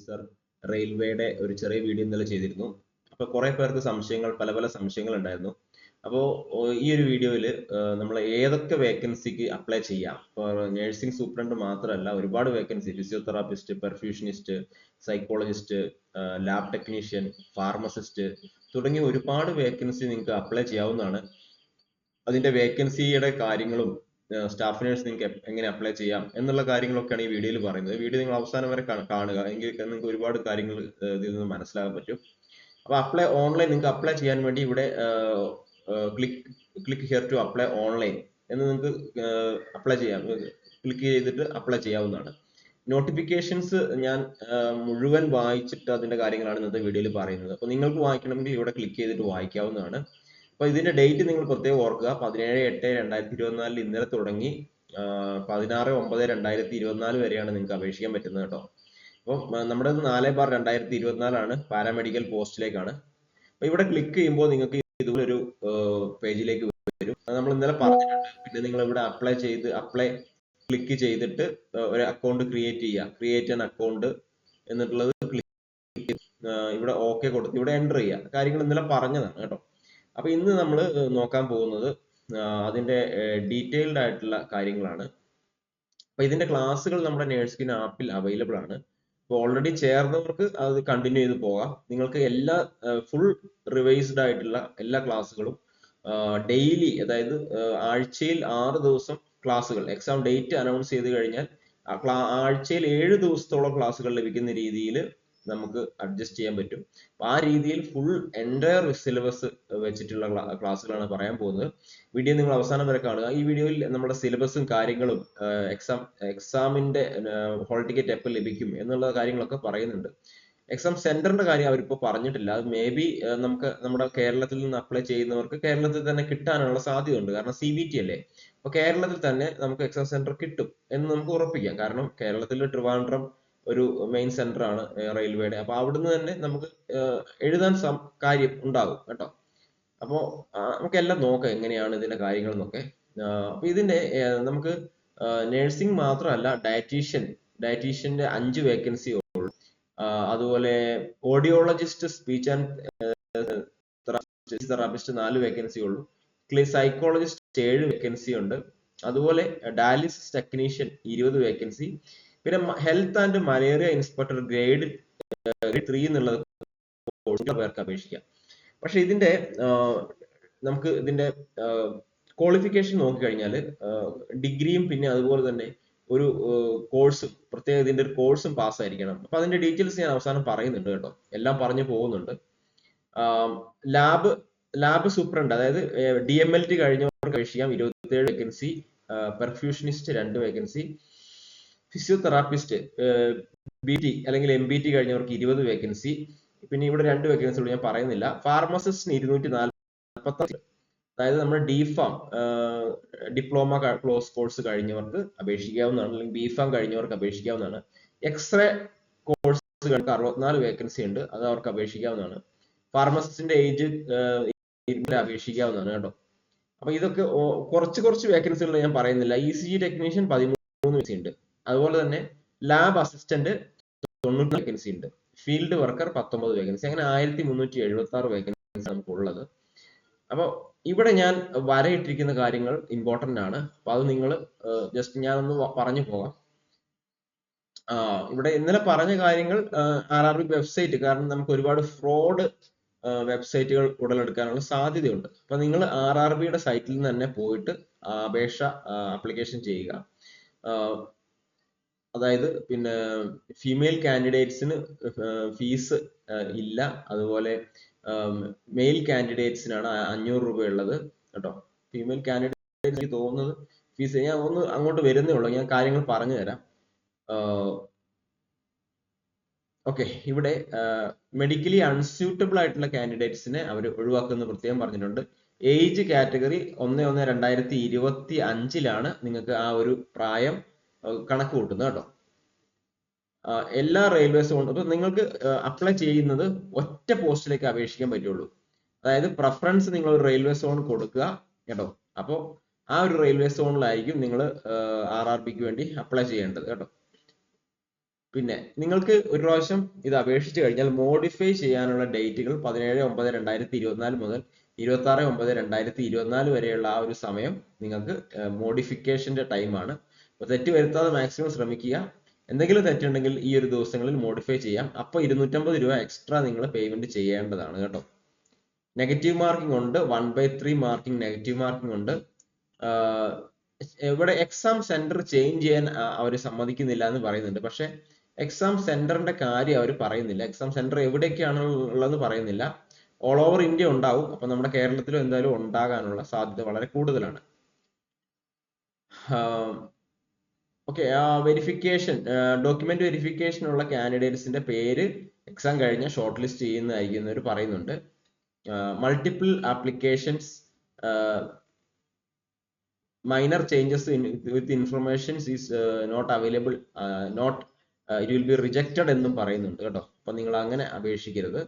Officer റെയിൽവേയുടെ ഒരു ചെറിയ വീഡിയോ ഇന്നലെ ചെയ്തിരുന്നു. അപ്പൊ കുറെ പേർക്ക് സംശയങ്ങൾ പല പല സംശയങ്ങൾ ഉണ്ടായിരുന്നു. അപ്പോൾ ഈ ഒരു വീഡിയോയിൽ നമ്മൾ ഏതൊക്കെ വേക്കൻസിക്ക് അപ്ലൈ ചെയ്യാം? ഇപ്പോൾ നഴ്സിംഗ് സൂപ്രണ്ട് മാത്രമല്ല ഒരുപാട് vacancy physiotherapist perfusionist psychologist lab technician pharmacist തുടങ്ങിയ ഒരുപാട് വേക്കൻസി നിങ്ങൾക്ക് അപ്ലൈ ചെയ്യാവുന്നതാണ്. അതിന്റെ വേക്കൻസിയുടെ കാര്യങ്ങളും സ്റ്റാഫ് നേഴ്സ് നിങ്ങൾക്ക് എങ്ങനെ അപ്ലൈ ചെയ്യാം എന്നുള്ള കാര്യങ്ങളൊക്കെയാണ് ഈ വീഡിയോയിൽ പറയുന്നത്. വീഡിയോ നിങ്ങൾ അവസാനം വരെ കാണുക. എങ്കിൽ നിങ്ങൾക്ക് ഒരുപാട് കാര്യങ്ങൾ ഇതിൽ നിന്ന് മനസ്സിലാക്കാൻ പറ്റും. അപ്പൊ അപ്ലൈ ഓൺലൈൻ നിങ്ങൾക്ക് അപ്ലൈ ചെയ്യാൻ വേണ്ടി ഇവിടെ click click here to apply online എന്ന് നിങ്ങൾക്ക് അപ്ലൈ ചെയ്യാം. ക്ലിക്ക് ചെയ്തിട്ട് അപ്ലൈ ചെയ്യാവുന്നതാണ്. നോട്ടിഫിക്കേഷൻസ് ഞാൻ മുഴുവൻ വായിച്ചിട്ട് അതിന്റെ കാര്യങ്ങളാണ് ഇന്നത്തെ വീഡിയോയിൽ പറയുന്നത്. അപ്പൊ നിങ്ങൾക്ക് വായിക്കണമെങ്കിൽ ഇവിടെ ക്ലിക്ക് ചെയ്തിട്ട് വായിക്കാവുന്നതാണ്. അപ്പൊ ഇതിന്റെ ഡേറ്റ് നിങ്ങൾ പ്രത്യേകം ഓർക്കുക. പതിനേഴ് എട്ട് രണ്ടായിരത്തി ഇരുപത്തിനാലിൽ ഇന്നലെ തുടങ്ങി. പതിനാറ് ഒമ്പത് രണ്ടായിരത്തി ഇരുപത്തിനാല് വരെയാണ് നിങ്ങൾക്ക് അപേക്ഷിക്കാൻ പറ്റുന്നത് കേട്ടോ. അപ്പം നമ്മുടെ നാല് ബാർ രണ്ടായിരത്തി ഇരുപത്തിനാലാണ് പാരാമെഡിക്കൽ പോസ്റ്റിലേക്കാണ്. അപ്പൊ ഇവിടെ ക്ലിക്ക് ചെയ്യുമ്പോൾ നിങ്ങൾക്ക് ഇതുപോലൊരു പേജിലേക്ക് വരും. നമ്മൾ ഇന്നലെ പറഞ്ഞിട്ടുണ്ട്. പിന്നെ നിങ്ങൾ ഇവിടെ അപ്ലൈ ചെയ്ത് അപ്ലൈ ക്ലിക്ക് ചെയ്തിട്ട് ഒരു അക്കൗണ്ട് ക്രിയേറ്റ് ചെയ്യുക. ക്രിയേറ്റ് ആൻ അക്കൗണ്ട് എന്നിട്ടുള്ളത് ക്ലിക്ക് ഇവിടെ ഓക്കെ കൊടുത്ത് ഇവിടെ എന്റർ ചെയ്യുക. കാര്യങ്ങൾ ഇന്നലെ പറഞ്ഞതാണ് കേട്ടോ. അപ്പൊ ഇന്ന് നമ്മൾ നോക്കാൻ പോകുന്നത് അതിന്റെ ഡീറ്റെയിൽഡ് ആയിട്ടുള്ള കാര്യങ്ങളാണ്. അപ്പോൾ ഇതിന്റെ ക്ലാസ്സുകൾ നമ്മുടെ നേഴ്സ്കിൻ ആപ്പിൽ അവൈലബിൾ ആണ്. അപ്പോൾ ഓൾറെഡി ചേർന്നവർക്ക് അത് കണ്ടിന്യൂ ചെയ്ത് പോകാം. നിങ്ങൾക്ക് എല്ലാ ഫുൾ റിവൈസ്ഡ് ആയിട്ടുള്ള എല്ലാ ക്ലാസ്സുകളും ഡെയിലി അതായത് ആഴ്ചയിൽ ആറ് ദിവസം ക്ലാസ്സുകൾ എക്സാം ഡേറ്റ് അനൗൺസ് ചെയ്ത് കഴിഞ്ഞാൽ ആഴ്ചയിൽ ഏഴ് ദിവസത്തോളം ക്ലാസ്സുകൾ ലഭിക്കുന്ന രീതിയിൽ നമുക്ക് അഡ്ജസ്റ്റ് ചെയ്യാൻ പറ്റും. ആ രീതിയിൽ ഫുൾ എന്റയർ സിലബസ് വെച്ചിട്ടുള്ള ക്ലാസ്സുകളാണ് പറയാൻ പോകുന്നത്. വീഡിയോ നിങ്ങൾ അവസാനം വരെ കാണുക. ഈ വീഡിയോയിൽ നമ്മുടെ സിലബസും കാര്യങ്ങളും എക്സാം എക്സാമിന്റെ ഹോൾ ടിക്കറ്റ് എപ്പോൾ ലഭിക്കും എന്നുള്ള കാര്യങ്ങളൊക്കെ പറയുന്നുണ്ട്. എക്സാം സെന്ററിന്റെ കാര്യം അവരിപ്പോൾ പറഞ്ഞിട്ടില്ല. അത് മേ ബി നമുക്ക് നമ്മുടെ കേരളത്തിൽ നിന്ന് അപ്ലൈ ചെയ്യുന്നവർക്ക് കേരളത്തിൽ തന്നെ കിട്ടാനുള്ള സാധ്യതയുണ്ട്. കാരണം സി ബി ടി അല്ലേ? അപ്പൊ കേരളത്തിൽ തന്നെ നമുക്ക് എക്സാം സെന്റർ കിട്ടും എന്ന് നമുക്ക് ഉറപ്പിക്കാം. കാരണം കേരളത്തിൽ ട്രിവാൻഡ്രം ഒരു മെയിൻ സെന്റർ ആണ് റെയിൽവേയുടെ അപ്പൊ അവിടുന്ന് തന്നെ നമുക്ക് എഴുതാൻ കാര്യം ഉണ്ടാകും കേട്ടോ. അപ്പോൾ നമുക്കെല്ലാം നോക്കാം എങ്ങനെയാണ് ഇതിന്റെ കാര്യങ്ങൾ എന്നൊക്കെ അപ്പൊ ഇതിന്റെ നമുക്ക് നഴ്സിംഗ് മാത്രമല്ല ഡയറ്റീഷ്യൻ ഡയറ്റീഷ്യന്റെ അഞ്ച് വേക്കൻസി ഉള്ളൂ. അതുപോലെ ഓഡിയോളജിസ്റ്റ് സ്പീച്ച് ആൻഡ് തെറാപ്പിസ്റ്റ് നാല് വേക്കൻസി ഉള്ളൂ. സൈക്കോളജിസ്റ്റ് ഏഴ് വേക്കൻസി ഉണ്ട്. അതുപോലെ ഡയാലിസിസ് ടെക്നീഷ്യൻ ഇരുപത് വേക്കൻസി പിന്നെ health and malaria inspector grade three എന്നുള്ളത് പേർക്ക് അപേക്ഷിക്കാം. പക്ഷെ ഇതിന്റെ നമുക്ക് ഇതിന്റെ ക്വാളിഫിക്കേഷൻ നോക്കിക്കഴിഞ്ഞാൽ ഡിഗ്രിയും പിന്നെ അതുപോലെ തന്നെ ഒരു കോഴ്സും പ്രത്യേക ഇതിന്റെ ഒരു കോഴ്സും പാസ് ആയിരിക്കണം അപ്പൊ അതിന്റെ ഡീറ്റെയിൽസ് ഞാൻ അവസാനം പറയുന്നുണ്ട് കേട്ടോ. എല്ലാം പറഞ്ഞു പോകുന്നുണ്ട്. ലാബ് ലാബ് സൂപ്രണ്ട് അതായത് ഡി എം എൽ ടി കഴിഞ്ഞവർക്ക് അപേക്ഷിക്കാം. ഇരുപത്തിയേഴ് വേക്കൻസി പെർഫ്യൂഷനിസ്റ്റ് രണ്ട് വേക്കൻസി ഫിസിയോതെറാപ്പിസ്റ്റ് ബി ടി അല്ലെങ്കിൽ എം ബി ടി കഴിഞ്ഞവർക്ക് ഇരുപത് വേക്കൻസി പിന്നെ ഇവിടെ രണ്ട് വേക്കൻസി ഉള്ളൂ ഞാൻ പറയുന്നില്ല. ഫാർമസിസ്റ്റിന് ഇരുന്നൂറ്റി നാൽപ്പത്തി അതായത് നമ്മുടെ D pharm diploma close course കഴിഞ്ഞവർക്ക് അപേക്ഷിക്കാവുന്നതാണ് അല്ലെങ്കിൽ ബി ഫാം കഴിഞ്ഞവർക്ക് അപേക്ഷിക്കാവുന്നതാണ്. എക്സ്റേ കോഴ്സുകൾക്ക് അറുപത്തിനാല് വേക്കൻസി ഉണ്ട് അത് അവർക്ക് അപേക്ഷിക്കാവുന്നതാണ്. ഫാർമസിസ്റ്റിന്റെ ഏജ് അപേക്ഷിക്കാവുന്നതാണ് കേട്ടോ. അപ്പൊ ഇതൊക്കെ കുറച്ച് കുറച്ച് വേക്കൻസികൾ ഞാൻ പറയുന്നില്ല. ഇ സി ടെക്നീഷ്യൻ പതിമൂന്ന് വേക്കൻസി ഉണ്ട്. അതുപോലെ തന്നെ ലാബ് അസിസ്റ്റന്റ് തൊണ്ണൂറ്റി വേക്കൻസി ഉണ്ട്. ഫീൽഡ് വർക്കർ പത്തൊമ്പത് വേക്കൻസി അങ്ങനെ ആയിരത്തി മുന്നൂറ്റി എഴുപത്തി ആറ് വേക്കൻസി നമുക്ക് ഉള്ളത്. അപ്പോൾ ഇവിടെ ഞാൻ വരയിട്ടിരിക്കുന്ന കാര്യങ്ങൾ ഇമ്പോർട്ടന്റ് ആണ്. അപ്പൊ അത് നിങ്ങൾ ജസ്റ്റ് ഞാനൊന്ന് പറഞ്ഞു പോകാം. ഇവിടെ ഇന്നലെ പറഞ്ഞ കാര്യങ്ങൾ ആർ ആർ ബി വെബ്സൈറ്റ് കാരണം നമുക്ക് ഒരുപാട് ഫ്രോഡ് വെബ്സൈറ്റുകൾ ഉടലെടുക്കാനുള്ള സാധ്യതയുണ്ട്. അപ്പൊ നിങ്ങൾ ആർ ആർ ബിയുടെ സൈറ്റിൽ നിന്ന് തന്നെ പോയിട്ട് അപേക്ഷ അപ്ലിക്കേഷൻ ചെയ്യുക. അതായത് പിന്നെ ഫീമെയിൽ കാൻഡിഡേറ്റ്സിന് ഫീസ് ഇല്ല. അതുപോലെ മെയിൽ കാൻഡിഡേറ്റ്സിനാണ് അഞ്ഞൂറ് ഉള്ളത് കേട്ടോ? ഫീമെയിൽ കാൻഡിഡേറ്റ് എനിക്ക് തോന്നുന്നത് ഫീസ് ഞാൻ ഒന്ന് അങ്ങോട്ട് വരുന്നേ ഉള്ളൂ. ഞാൻ കാര്യങ്ങൾ പറഞ്ഞു തരാം. ഓക്കെ. ഇവിടെ മെഡിക്കലി അൺസ്യൂട്ടബിൾ ആയിട്ടുള്ള കാൻഡിഡേറ്റ്സിനെ അവർ ഒഴിവാക്കുന്ന പ്രത്യേകം പറഞ്ഞിട്ടുണ്ട്. ഏജ് കാറ്റഗറി ഒന്ന് ഒന്ന് രണ്ടായിരത്തി ഇരുപത്തി അഞ്ചിലാണ് നിങ്ങൾക്ക് ആ ഒരു പ്രായം കണക്ക് കൂട്ടുന്നത് കേട്ടോ. എല്ലാ റെയിൽവേ സോൺ അപ്പൊ നിങ്ങൾക്ക് അപ്ലൈ ചെയ്യുന്നത് ഒറ്റ പോസ്റ്റിലേക്ക് അപേക്ഷിക്കാൻ പറ്റുള്ളൂ. അതായത് പ്രഫറൻസ് നിങ്ങൾ ഒരു റെയിൽവേ സോൺ കൊടുക്കുക കേട്ടോ. അപ്പോൾ ആ ഒരു റെയിൽവേ സോണിലായിരിക്കും നിങ്ങൾ ആർ ആർ ബിക്ക് വേണ്ടി അപ്ലൈ ചെയ്യേണ്ടത് കേട്ടോ. പിന്നെ നിങ്ങൾക്ക് ഒരു പ്രാവശ്യം ഇത് അപേക്ഷിച്ച് കഴിഞ്ഞാൽ മോഡിഫൈ ചെയ്യാനുള്ള ഡേറ്റുകൾ പതിനേഴ് ഒമ്പത് രണ്ടായിരത്തി ഇരുപത്തിനാല് മുതൽ ഇരുപത്തി ആറ് ഒമ്പത് രണ്ടായിരത്തി ഇരുപത്തിനാല് വരെയുള്ള ആ ഒരു സമയം നിങ്ങൾക്ക് മോഡിഫിക്കേഷന്റെ ടൈമാണ് തെറ്റ് വരുത്താതെ മാക്സിമം ശ്രമിക്കുക. എന്തെങ്കിലും തെറ്റുണ്ടെങ്കിൽ ഈ ഒരു ദിവസങ്ങളിൽ മോഡിഫൈ ചെയ്യാം. അപ്പോൾ ഇരുന്നൂറ്റമ്പത് രൂപ എക്സ്ട്രാ നിങ്ങൾ പേയ്മെന്റ് ചെയ്യേണ്ടതാണ് കേട്ടോ. നെഗറ്റീവ് മാർക്കിംഗ് ഉണ്ട്. One by three marking negative marking ഉണ്ട്. ഇവിടെ എക്സാം സെന്റർ ചേഞ്ച് ചെയ്യാൻ അവർ സമ്മതിക്കുന്നില്ല എന്ന് പറയുന്നുണ്ട്. പക്ഷെ എക്സാം സെന്ററിന്റെ കാര്യം അവർ പറയുന്നില്ല. എക്സാം സെന്റർ എവിടെയൊക്കെയാണ് ഉള്ളതെന്ന് പറയുന്നില്ല. ഓൾ ഓവർ ഇന്ത്യ ഉണ്ടാവും. അപ്പൊ നമ്മുടെ കേരളത്തിലും എന്തായാലും ഉണ്ടാകാനുള്ള സാധ്യത വളരെ കൂടുതലാണ്. ഓക്കെ വെരിഫിക്കേഷൻ ഡോക്യുമെന്റ് വെരിഫിക്കേഷൻ ഉള്ള കാൻഡിഡേറ്റ്സിന്റെ പേര് എക്സാം കഴിഞ്ഞ ഷോർട്ട് ലിസ്റ്റ് ചെയ്യുന്നതായിരിക്കും എന്നവർ പറയുന്നുണ്ട് multiple applications minor changes with informations is not available not it will be rejected എന്നും പറയുന്നുണ്ട് കേട്ടോ. അപ്പൊ നിങ്ങൾ അങ്ങനെ അപേക്ഷിക്കരുത്.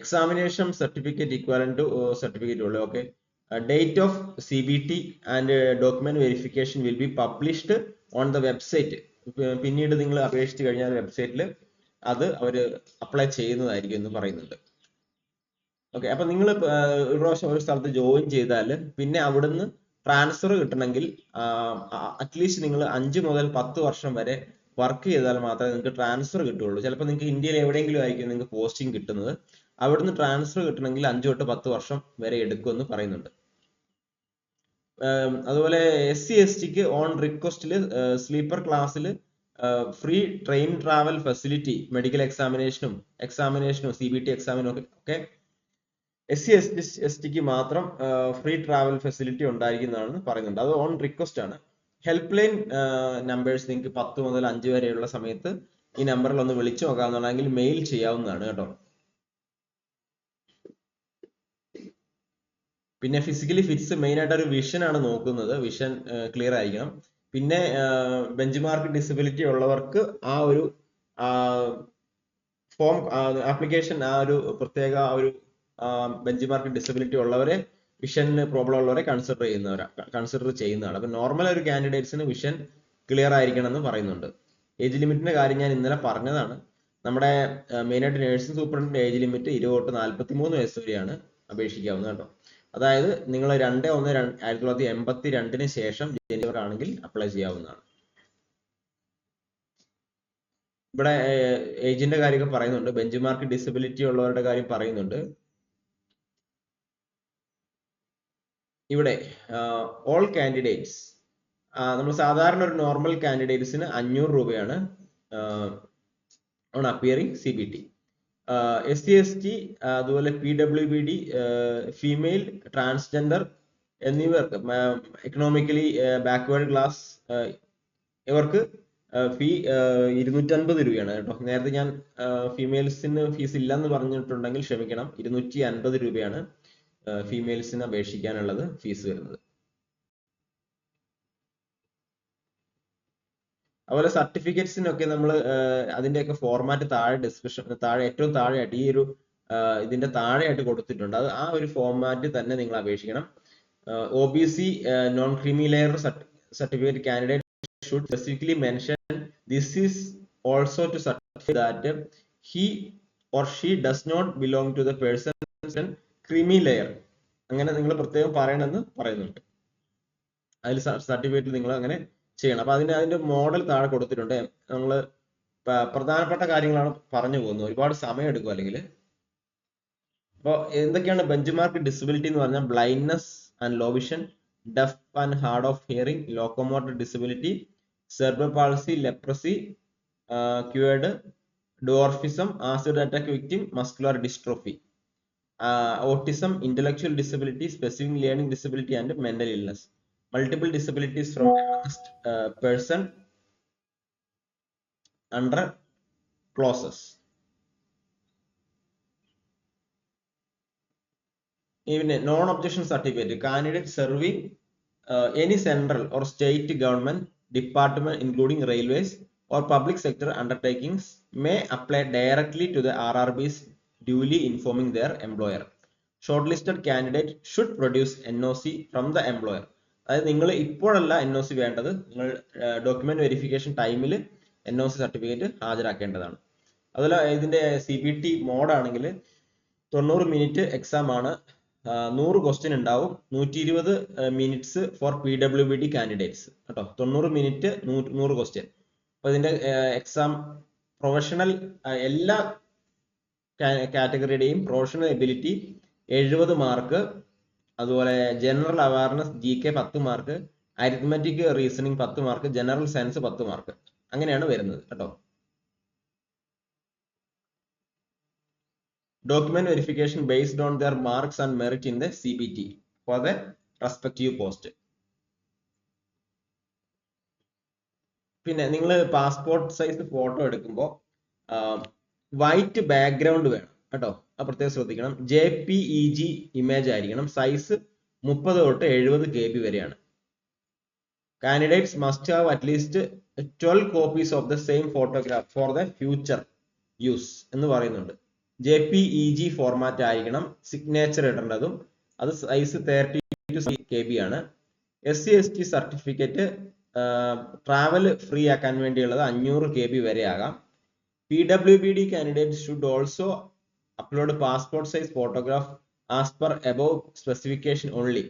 Examination certificate equivalent to certificate ഉള്ളു. Okay date of C B T and document verification will be published on the website പിന്നീട് നിങ്ങൾ അപേക്ഷിച്ച് കഴിഞ്ഞാൽ വെബ്സൈറ്റിൽ അത് അവർ അപ്ലൈ ചെയ്യുന്നതായിരിക്കും എന്ന് പറയുന്നുണ്ട്. ഓക്കെ അപ്പൊ നിങ്ങൾ ഒരു പ്രാവശ്യം ഒരു സ്ഥലത്ത് ജോയിൻ ചെയ്താൽ പിന്നെ അവിടുന്ന് ട്രാൻസ്ഫർ കിട്ടണമെങ്കിൽ അറ്റ്ലീസ്റ്റ് നിങ്ങൾ അഞ്ച് മുതൽ പത്ത് വർഷം വരെ വർക്ക് ചെയ്താൽ മാത്രമേ നിങ്ങൾക്ക് ട്രാൻസ്ഫർ കിട്ടുള്ളൂ. ചിലപ്പോൾ നിങ്ങൾക്ക് ഇന്ത്യയിൽ എവിടെയെങ്കിലും ആയിരിക്കും നിങ്ങൾക്ക് പോസ്റ്റിംഗ് കിട്ടുന്നത്. അവിടുന്ന് ട്രാൻസ്ഫർ കിട്ടണമെങ്കിൽ അഞ്ച് തൊട്ട് പത്ത് വർഷം വരെ എടുക്കുമെന്ന് പറയുന്നുണ്ട്. അതുപോലെ എസ് സി എസ് ടിക്ക് ഓൺ റിക്വസ്റ്റിൽ സ്ലീപ്പർ ക്ലാസ്സിൽ free train travel facility medical എക്സാമിനേഷനും എക്സാമിനേഷനും സി ബി ടി എക്സാമിനും ഒക്കെ S C S T S tick മാത്രം ഫ്രീ ട്രാവൽ ഫെസിലിറ്റി ഉണ്ടായിരിക്കുന്നതാണെന്ന് പറയുന്നുണ്ട്. അത് ഓൺ റിക്വസ്റ്റ് ആണ്. ഹെൽപ്പ് ലൈൻ നമ്പേഴ്സ് നിങ്ങൾക്ക് പത്ത് മുതൽ അഞ്ച് വരെയുള്ള സമയത്ത് ഈ നമ്പറിൽ ഒന്ന് വിളിച്ചു നോക്കാവുന്നതാണെങ്കിൽ മെയിൽ ചെയ്യാവുന്നതാണ് കേട്ടോ. പിന്നെ ഫിസിക്കലി ഫിറ്റ്സ് മെയിൻ ആയിട്ട് ഒരു വിഷൻ ആണ് നോക്കുന്നത്. വിഷൻ ക്ലിയർ ആയിരിക്കണം. പിന്നെ ബെഞ്ച് മാർക്ക് ഡിസബിലിറ്റി ഉള്ളവർക്ക് ആ ഒരു ഫോം ആപ്ലിക്കേഷൻ ആ ഒരു പ്രത്യേക ആ ഒരു ബെഞ്ച് മാർക്ക് ഡിസബിലിറ്റി ഉള്ളവരെ വിഷന് പ്രോബ്ലം ഉള്ളവരെ കൺസിഡർ ചെയ്യുന്നവരാ കൺസിഡർ ചെയ്യുന്നതാണ്. അപ്പൊ നോർമൽ ഒരു കാൻഡിഡേറ്റ്സിന് വിഷൻ ക്ലിയർ ആയിരിക്കണം എന്ന് പറയുന്നുണ്ട്. ഏജ് ലിമിറ്റിന്റെ കാര്യം ഞാൻ ഇന്നലെ പറഞ്ഞതാണ്. നമ്മുടെ മെയിനായിട്ട് നേഴ്സിംഗ് സൂപ്രണ്ടിന്റെ ഏജ് ലിമിറ്റ് ഇരുപത് തൊട്ട് നാല്പത്തി മൂന്ന് വയസ്സ് വരെയാണ് അപേക്ഷിക്കാവുന്നത് കേട്ടോ. അതായത് നിങ്ങൾ രണ്ട് ഒന്ന് ആയിരത്തി തൊള്ളായിരത്തി എൺപത്തി രണ്ടിന് ശേഷം ജനിച്ചവരാണെങ്കിൽ അപ്ലൈ ചെയ്യാവുന്നതാണ്. ഇവിടെ ഏജിന്റെ കാര്യമൊക്കെ പറയുന്നുണ്ട്. ബെഞ്ച് മാർക്ക് ഡിസബിലിറ്റി ഉള്ളവരുടെ കാര്യം പറയുന്നുണ്ട്. ഇവിടെ ഓൾ കാൻഡിഡേറ്റ്സ് നമ്മൾ സാധാരണ ഒരു നോർമൽ കാൻഡിഡേറ്റ്സിന് അഞ്ഞൂറ് രൂപയാണ് on appearing C B T S C S T അതുപോലെ P W B D female transgender എന്നിവർക്ക് എക്കണോമിക്കലി ബാക്ക്വേർഡ് ക്ലാസ് ഇവർക്ക് ഫീ ഇരുന്നൂറ്റൻപത് രൂപയാണ് കേട്ടോ. നേരത്തെ ഞാൻ ഫീമെയിൽസിന് ഫീസ് ഇല്ലെന്ന് പറഞ്ഞിട്ടുണ്ടെങ്കിൽ ക്ഷമിക്കണം ഇരുന്നൂറ്റി അൻപത് രൂപയാണ് ഫീമെയിൽസിന് അപേക്ഷിക്കാനുള്ളത് ഫീസ് വരുന്നത്. അതുപോലെ സർട്ടിഫിക്കറ്റ്സിനൊക്കെ നമ്മൾ അതിന്റെയൊക്കെ ഫോർമാറ്റ് താഴെ ഡിസ്ക്രിപ്ഷൻ താഴെ ഏറ്റവും താഴെയായിട്ട് ഈ ഒരു ഇതിന്റെ താഴെയായിട്ട് കൊടുത്തിട്ടുണ്ട്. അത് ആ ഒരു ഫോർമാറ്റ് തന്നെ നിങ്ങൾ അപേക്ഷിക്കണം. O B C non creamy layer certificate candidate should specifically mention this is also to certify that he or she does not belong to the person creamy layer അങ്ങനെ നിങ്ങൾ പ്രത്യേകം പറയണമെന്ന് പറയുന്നുണ്ട്. അതിൽ സർട്ടിഫിക്കറ്റിൽ നിങ്ങൾ അങ്ങനെ ചെയ്യണം. അപ്പൊ അതിന്റെ അതിന്റെ മോഡൽ താഴെ കൊടുത്തിട്ടുണ്ട്. നമ്മൾ പ്രധാനപ്പെട്ട കാര്യങ്ങളാണ് പറഞ്ഞു പോകുന്നത്. ഒരുപാട് സമയം എടുക്കും അല്ലെങ്കിൽ അപ്പോൾ എന്തൊക്കെയാണ് ബെഞ്ച് മാർക്ക് ഡിസബിലിറ്റി എന്ന് പറഞ്ഞാൽ blindness and low vision deaf and hard of hearing locomotor disability cerebral palsy leprosy cured dwarfism acid attack victim muscular dystrophy autism intellectual disability specific learning disability and mental illness. Multiple disabilities from a uh, person under clauses. Even a non-objection certificate, candidate serving uh, any central or state government department, including railways or public sector undertakings, may apply directly to the RRBs duly informing their employer. Shortlisted candidate should produce NOC from the employer. അതായത് നിങ്ങൾ ഇപ്പോഴല്ല N O C വേണ്ടത്. നിങ്ങൾ document verification ടൈമിൽ N O C certificate ഹാജരാക്കേണ്ടതാണ്. അതുപോലെ ഇതിന്റെ C B T മോഡാണെങ്കിൽ തൊണ്ണൂറ് മിനിറ്റ് എക്സാം ആണ്. നൂറ് ക്വസ്റ്റ്യൻ ഉണ്ടാവും. നൂറ്റി ഇരുപത് minutes for P W B D candidates കേട്ടോ? തൊണ്ണൂറ് മിനിറ്റ് നൂറ് ക്വസ്റ്റ്യൻ അപ്പൊ ഇതിന്റെ എക്സാം പ്രൊഫഷണൽ എല്ലാ കാറ്റഗറിയുടെയും പ്രൊഫഷണൽ എബിലിറ്റി എഴുപത് മാർക്ക് അതുപോലെ ജനറൽ അവയർനെസ് ജി കെ പത്ത് മാർക്ക് അരിത്മെറ്റിക് റീസണിങ് പത്ത് മാർക്ക് ജനറൽ സയൻസ് പത്ത് മാർക്ക് അങ്ങനെയാണ് വരുന്നത് കേട്ടോ. Document verification based on their marks and merit in the C B T for the respective post പിന്നെ നിങ്ങൾ പാസ്പോർട്ട് സൈസ് ഫോട്ടോ എടുക്കുമ്പോൾ white background വേണം. കേട്ടോ? ആ പ്രത്യേകം ശ്രദ്ധിക്കണം. J P E G image ആയിരിക്കണം. സൈസ് മുപ്പത് തൊട്ട് എഴുപത് കെ ബി വരെയാണ്. Candidates must have at least twelve copies of the same photograph for the future use എന്ന് പറയുന്നുണ്ട്. J P E G format ആയിരിക്കണം. സിഗ്നേച്ചർ ഇടേണ്ടതും. അത് size thirty two K B ആണ്. S C S T certificate travel free ആക്കാൻ വേണ്ടിയുള്ളത് അഞ്ഞൂറ് K B വരെ ആകാം. P W B D candidate should also upload passport size photograph as per above specification only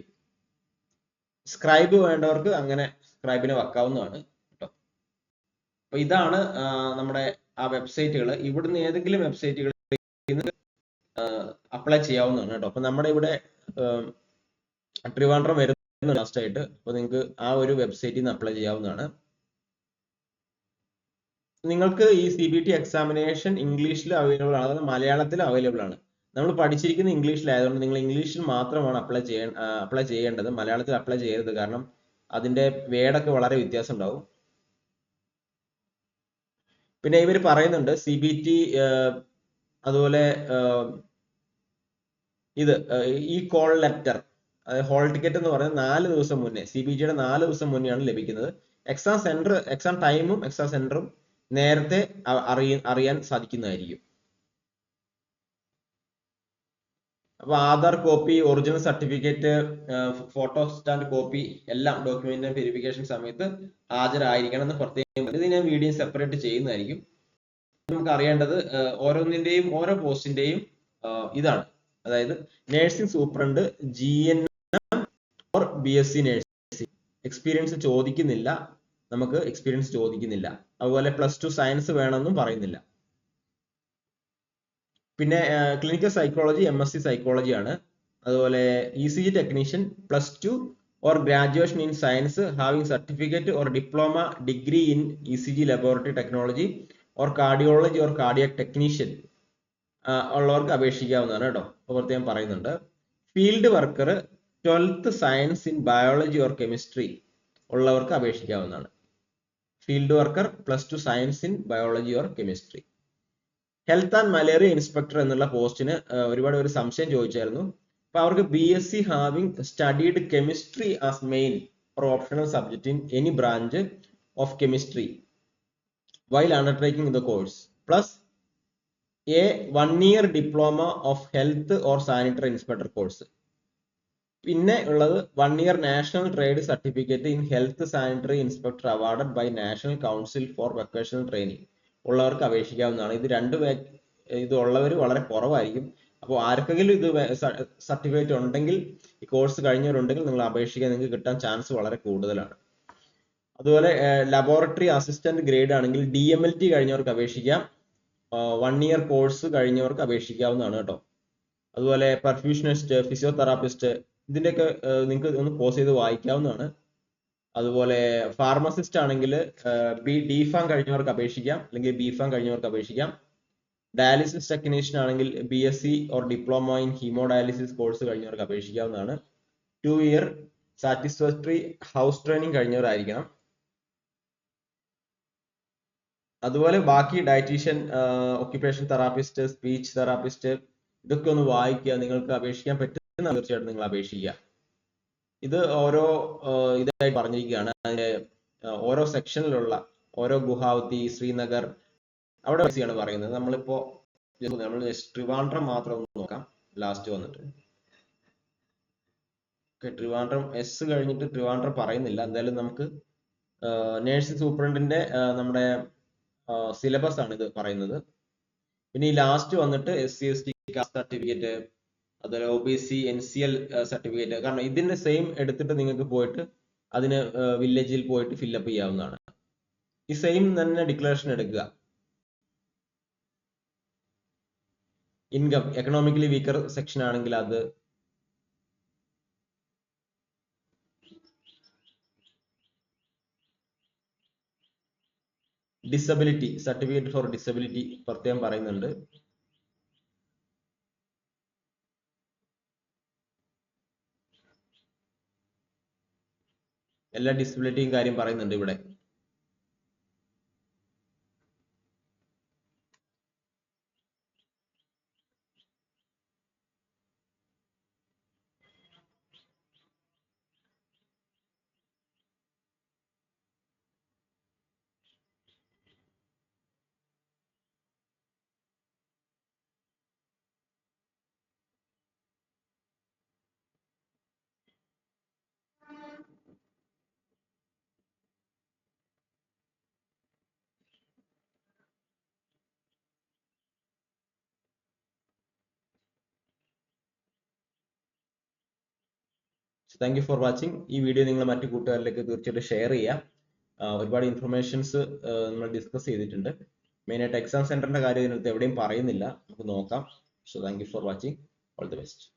scribe വേണ്ടവർക്ക് അങ്ങനെ സ്ക്രൈബിനെ വെക്കാവുന്നതാണ് കേട്ടോ. അപ്പൊ ഇതാണ് നമ്മുടെ ആ വെബ്സൈറ്റുകൾ ഇവിടുന്ന് ഏതെങ്കിലും വെബ്സൈറ്റുകൾ അപ്ലൈ ചെയ്യാവുന്നതാണ് കേട്ടോ. അപ്പൊ നമ്മുടെ ഇവിടെ ട്രിവാൻഡ്രം വരുന്ന ലാസ്റ്റ് ആയിട്ട് അപ്പൊ നിങ്ങൾക്ക് ആ ഒരു വെബ്സൈറ്റിൽ നിന്ന് അപ്ലൈ ചെയ്യാവുന്നതാണ്. നിങ്ങൾക്ക് ഈ സി ബി ടി എക്സാമിനേഷൻ ഇംഗ്ലീഷിൽ അവൈലബിൾ ആണ് അതായത് മലയാളത്തിൽ അവൈലബിൾ ആണ്. നമ്മൾ പഠിച്ചിരിക്കുന്ന ഇംഗ്ലീഷിലായതുകൊണ്ട് നിങ്ങൾ ഇംഗ്ലീഷിൽ മാത്രമാണ് അപ്ലൈ ചെയ്യ അപ്ലൈ ചെയ്യേണ്ടത്. മലയാളത്തിൽ അപ്ലൈ ചെയ്യരുത് കാരണം അതിന്റെ വേടൊക്കെ വളരെ വ്യത്യാസം ഉണ്ടാവും പിന്നെ ഇവർ പറയുന്നുണ്ട് സി ബി ടി അതുപോലെ ഇത് ഈ കോൾ ലെറ്റർ അതായത് ഹോൾ ടിക്കറ്റ് എന്ന് പറയുന്നത് നാല് ദിവസം മുന്നേ സി ബി ജിയുടെ നാല് ദിവസം മുന്നെയാണ് ലഭിക്കുന്നത്. എക്സാം സെന്റർ എക്സാം ടൈമും എക്സാം സെന്ററും നേരത്തെ അറിയ അറിയാൻ സാധിക്കുന്നതായിരിക്കും. അപ്പൊ Aadhaar copy original certificate photostat copy എല്ലാം ഡോക്യുമെന്റ് വെരിഫിക്കേഷൻ സമയത്ത് ഹാജരായിരിക്കണം എന്ന് പ്രത്യേകം ഇത് ഞാൻ വീഡിയോ സെപ്പറേറ്റ് ചെയ്യുന്നതായിരിക്കും. നമുക്ക് അറിയേണ്ടത് ഓരോന്നിന്റെയും ഓരോ പോസ്റ്റിന്റെയും ഇതാണ്. അതായത് nursing superintendent G N or B S C nursing experience ചോദിക്കുന്നില്ല. നമുക്ക് എക്സ്പീരിയൻസ് ചോദിക്കുന്നില്ല. അതുപോലെ പ്ലസ് ടു സയൻസ് വേണമെന്നും പറയുന്നില്ല. പിന്നെ clinical psychology M S C psychology ആണ്. അതുപോലെ E C G technician plus two or graduation in science having certificate or diploma degree in E C G laboratory technology or cardiology or cardiac technician ഉള്ളവർക്ക് അപേക്ഷിക്കാവുന്നതാണ് കേട്ടോ. പ്രത്യേകം പറയുന്നുണ്ട്. Field worker twelfth science in biology or chemistry ഉള്ളവർക്ക് അപേക്ഷിക്കാവുന്നതാണ്. Field worker plus two science in biology or chemistry. Health and malaria inspector എന്നുള്ള പോസ്റ്റിന് ഒരുപാട് ഒരു സംശയം ചോദിച്ചായിരുന്നു. അപ്പൊ അവർക്ക് B S C having studied chemistry as main or optional subject in any branch of chemistry while undertaking the course plus a one year diploma of health or sanitary inspector course. പിന്നെ ഉള്ളത് one year national trade certificate in health sanitary inspector awarded by national council for vocational training ഉള്ളവർക്ക് അപേക്ഷിക്കാവുന്നതാണ്. ഇത് രണ്ട് ഇത് ഉള്ളവർ വളരെ കുറവായിരിക്കും. അപ്പോൾ ആർക്കെങ്കിലും ഇത് സർട്ടിഫിക്കറ്റ് ഉണ്ടെങ്കിൽ ഈ കോഴ്സ് കഴിഞ്ഞവരുണ്ടെങ്കിൽ നിങ്ങൾ അപേക്ഷിക്കാൻ നിങ്ങൾക്ക് കിട്ടാൻ ചാൻസ് വളരെ കൂടുതലാണ്. അതുപോലെ ലബോറട്ടറി അസിസ്റ്റന്റ് ഗ്രേഡ് ആണെങ്കിൽ ഡി എം എൽ ടി കഴിഞ്ഞവർക്ക് അപേക്ഷിക്കാം. വൺ ഇയർ കോഴ്സ് കഴിഞ്ഞവർക്ക് അപേക്ഷിക്കാവുന്നതാണ് കേട്ടോ. അതുപോലെ പെർഫ്യൂഷനിസ്റ്റ് ഫിസിയോതെറാപ്പിസ്റ്റ് ഇതിന്റെയൊക്കെ നിങ്ങൾക്ക് ഒന്ന് പോസ് ചെയ്ത് വായിക്കാവുന്നതാണ്. അതുപോലെ ഫാർമസിസ്റ്റ് ആണെങ്കിൽ ബി ഡി ഫാം കഴിഞ്ഞവർക്ക് അപേക്ഷിക്കാം അല്ലെങ്കിൽ ബി ഫാം കഴിഞ്ഞവർക്ക് അപേക്ഷിക്കാം. ഡയാലിസിസ് ടെക്നീഷ്യൻ ആണെങ്കിൽ B S C or diploma in haemodialysis course കഴിഞ്ഞവർക്ക് അപേക്ഷിക്കാവുന്നതാണ്. Two year satisfactory house training കഴിഞ്ഞവരായിരിക്കണം. അതുപോലെ ബാക്കി dietician occupation therapist speech therapist ഇതൊക്കെ ഒന്ന് വായിക്കുക നിങ്ങൾക്ക് അപേക്ഷിക്കാൻ പറ്റുന്ന തീർച്ചയായിട്ടും നിങ്ങൾ അപേക്ഷിക്കുക. ഇത് ഓരോ ഇതായിട്ട് ഇതായി പറഞ്ഞിരിക്കുകയാണ്. അതിന്റെ ഓരോ സെക്ഷനിലുള്ള ഓരോ ഗുഹാവതി ശ്രീനഗർ അവിടെ ആണ് പറയുന്നത്. നമ്മളിപ്പോ നമ്മൾ ട്രിവാൻഡ്രം മാത്രം ഒന്ന് നോക്കാം. ലാസ്റ്റ് വന്നിട്ട്. ട്രിവാൻഡ്രം എസ് കഴിഞ്ഞിട്ട് ട്രിവാൻഡ്രം പറയുന്നില്ല. എന്തായാലും നമുക്ക് നേഴ്സിംഗ് സൂപ്രണ്ടിന്റെ നമ്മുടെ സിലബസ് ആണ് ഇത് പറയുന്നത്. പിന്നെ ഈ ലാസ്റ്റ് വന്നിട്ട് S C S T caste certificate അതുപോലെ O B C N C L certificate കാരണം ഇതിന്റെ സെയിം എടുത്തിട്ട് നിങ്ങൾക്ക് പോയിട്ട് അതിന് വില്ലേജിൽ പോയിട്ട് ഫില്ലപ്പ് ചെയ്യാവുന്നതാണ്. ഈ സെയിം തന്നെ ഡിക്ലറേഷൻ എടുക്കുക. ഇൻകം എക്കണോമിക്കലി വീക്കർ സെക്ഷൻ ആണെങ്കിൽ അത് ഡിസബിലിറ്റി സർട്ടിഫിക്കറ്റ് ഫോർ ഡിസബിലിറ്റി പ്രത്യേകം പറയുന്നുണ്ട്. എല്ലാ ഡിസബിലിറ്റിയും കാര്യം പറയുന്നുണ്ട് ഇവിടെ. താങ്ക് യു ഫോർ വാച്ചിങ് ഈ വീഡിയോ നിങ്ങൾ മറ്റു കൂട്ടുകാരിലേക്ക് തീർച്ചയായിട്ടും ഷെയർ ചെയ്യാം. ഒരുപാട് ഇൻഫർമേഷൻസ് നമ്മൾ ഡിസ്കസ് ചെയ്തിട്ടുണ്ട്. മെയിൻ ആയിട്ട് എക്സാം സെന്ററിന്റെ കാര്യം ഇതിനകത്ത് എവിടെയും പറയുന്നില്ല. നമുക്ക് നോക്കാം. So thank you for watching all the best